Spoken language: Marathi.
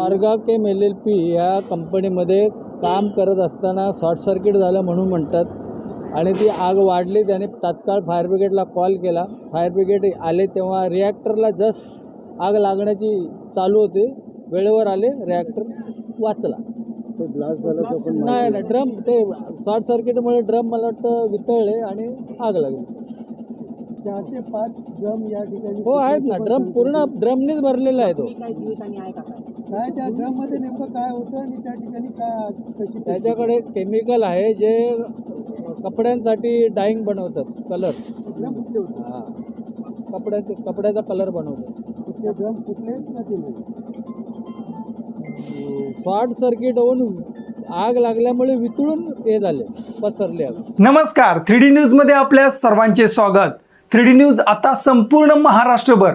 Madgaon chem L L P या कंपनीमध्ये काम करत असताना शॉर्ट सर्किट झालं म्हणून म्हणतात. आणि ती आग वाढली त्याने तात्काळ फायर ब्रिगेडला कॉल केला. फायर ब्रिगेड आले तेव्हा रिॲक्टरला जस्ट आग लागण्याची चालू होती. वेळेवर आले रिॲक्टर वाचला. ते ब्लास्ट झालं तो पण नाही नाही ड्रम ते शॉर्ट सर्किटमुळे ड्रम मला वाटतं वितळले आणि आग लागली. चार ते पाच ड्रम या ठिकाणी हो आहेत ना. ड्रम पूर्ण ड्रमनीच भरलेला आहे तो. काय त्या ड्रममध्ये नेमकं काय होतं आणि त्या ठिकाणी काय आग कशी त्याच्याकडे केमिकल आहे जे कपड्यांसाठी डाईंग बनवतात कलर ड्रम कुठले होते? हा. कपड्याचे कपड्याचा कलर बनवतात. कुठले ड्रम कुठले का ते नाही? शॉर्ट सर्किट होऊन आग लागल्यामुळे वितळून हे झाले पसरले आग. नमस्कार थ्री डी न्यूजमध्ये आपल्या सर्वांचे स्वागत. थ्री डी न्यूज आता संपूर्ण महाराष्ट्रभर.